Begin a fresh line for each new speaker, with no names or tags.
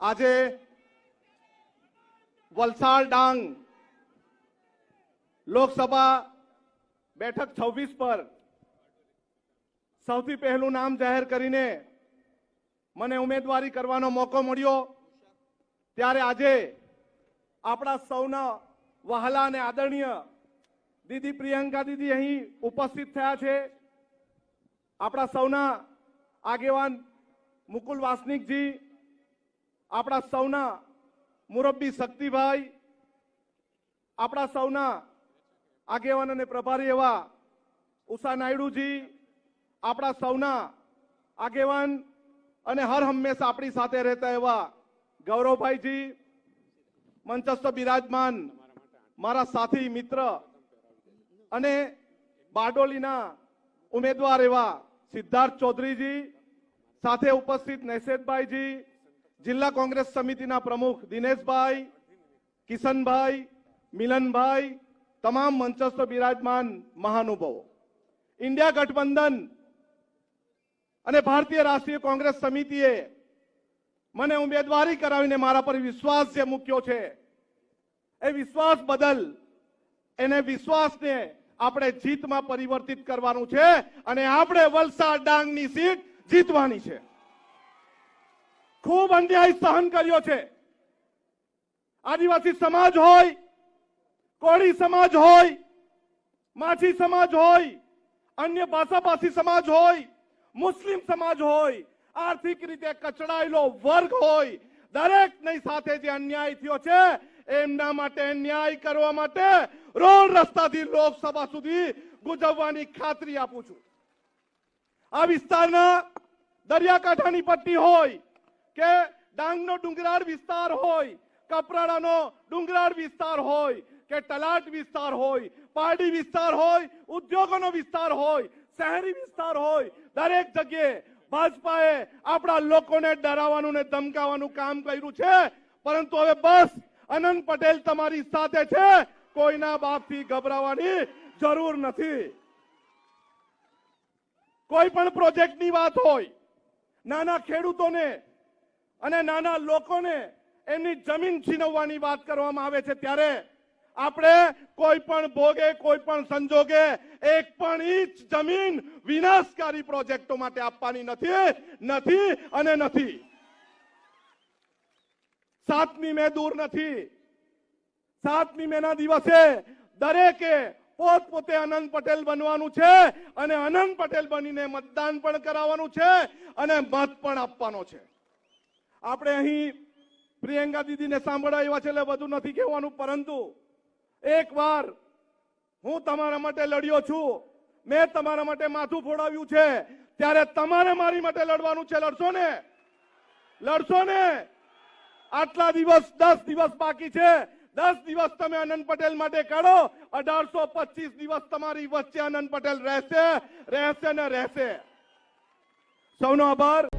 આજે વલસાડ ડાંગ લોકસભા બેઠક છવ્વીસ પર સૌથી પહેલું નામ જાહેર કરીને મને ઉમેદવારી કરવાનો મોકો મળ્યો. ત્યારે આજે આપણા સૌના વહાલા અને આદરણીય દીદી પ્રિયંકા દીદી અહીં ઉપસ્થિત થયા છે. આપણા સૌના આગેવાન મુકુલ વાસનિકજી, આપણા સૌના મુરબ્બી શક્તિભાઈ, આપણા સૌના આગેવાન અને પ્રભારી એવા ઉષા નાયડુજી, આપણા સૌના આગેવાન અને હર હંમેશા આપણી સાથે રહેતા એવા ગૌરવભાઈજી, મંચસ્થ બિરાજમાન, મારા સાથી મિત્ર અને બારડોલીના ઉમેદવાર એવા સિદ્ધાર્થ ચૌધરીજી સાથે ઉપસ્થિત નૈસેદભાઈજી, જિલ્લા કોંગ્રેસ સમિતિના પ્રમુખ દિનેશભાઈ, કિશનભાઈ, મિલનભાઈ, તમામ મંચસ્થ બિરાજમાન મહાનુભાવો. ઇન્ડિયા ગઠબંધન અને ભારતીય રાષ્ટ્રીય કોંગ્રેસ સમિતિએ મને ઉમેદવારી કરાવીને મારા પર વિશ્વાસ જે મૂક્યો છે, એ વિશ્વાસ બદલ એને વિશ્વાસને આપણે જીતમાં પરિવર્તિત કરવાનું છે અને આપણે વલસાડ ડાંગની સીટ જીતવાની છે. ખૂબ અન્યાય સહન કર્યો છે. આદિવાસી સમાજ હોય, કોળી સમાજ હોય, માછી સમાજ હોય, અન્ય ભાષાભાષી સમાજ હોય, મુસ્લિમ સમાજ હોય, આર્થિક રીતે કચડાયેલો વર્ગ હોય દરેકની સાથે જે અન્યાય થયો છે, એમના માટે ન્યાય કરવા માટે રોડ રસ્તાથી લોકસભા સુધી ગુજવવાની ખાતરી આપું છું. આ વિસ્તારના દરિયાકાંઠાની પટ્ટી હોય કે ડાંગનો ડુંગરાળ વિસ્તાર હોય, કપરાડાનો ડુંગરાળ વિસ્તાર હોય કે તલાટ વિસ્તાર હોય પહાડી વિસ્તાર હોય, ઉદ્યોગોનો વિસ્તાર હોય, શહેરી વિસ્તાર હોય, દરેક જગ્યાએ ભાજપાએ આપણા લોકોને ડરાવવાનું ને ધમકાવવાનું કામ કર્યું છે. પરંતુ હવે બસ અનંત પટેલ તમારી સાથે છે. કોઈના બાપથી ગભરાવાની જરૂર નથી. કોઈ પણ પ્રોજેક્ટની વાત હોય, નાના ખેડૂતોને અને નાના લોકોને એમની જમીન છીનવવાની વાત કરવામાં આવે છે, ત્યારે આપણે કોઈ પણ ભોગે, કોઈ પણ સંજોગે એક પણ ઇંચ જમીન વિનાશકારી પ્રોજેક્ટો માટે આપવાની નથી નથી અને નથી. સાતમી મે દૂર નથી. સાતમી મે ના દિવસે દરેકે પોતપોતે અનંત પટેલ બનવાનું છે અને અનંત પટેલ બનીને મતદાન પણ કરાવવાનું છે અને મત પણ આપવાનો છે. આપણે અહીં પ્રિયંકા દીદીને સાંભળવા એવા છે એટલે બધું નથી કહેવાનું, પરંતુ એક વાર હું તમારા માટે લડ્યો છું, મેં તમારા માટે માથું ફોડાવ્યું છે, ત્યારે તમારે મારી માટે લડવાનું છે. લડશો ને? લડશો ને? આટલા દિવસ, દસ દિવસ બાકી છે. દસ દિવસ તમે અનંત પટેલ માટે કાઢો, અઢારસો પચીસ દિવસ તમારી વચ્ચે અનંત પટેલ રહેશે રહેશે ને રહેશે. સૌનો આભાર.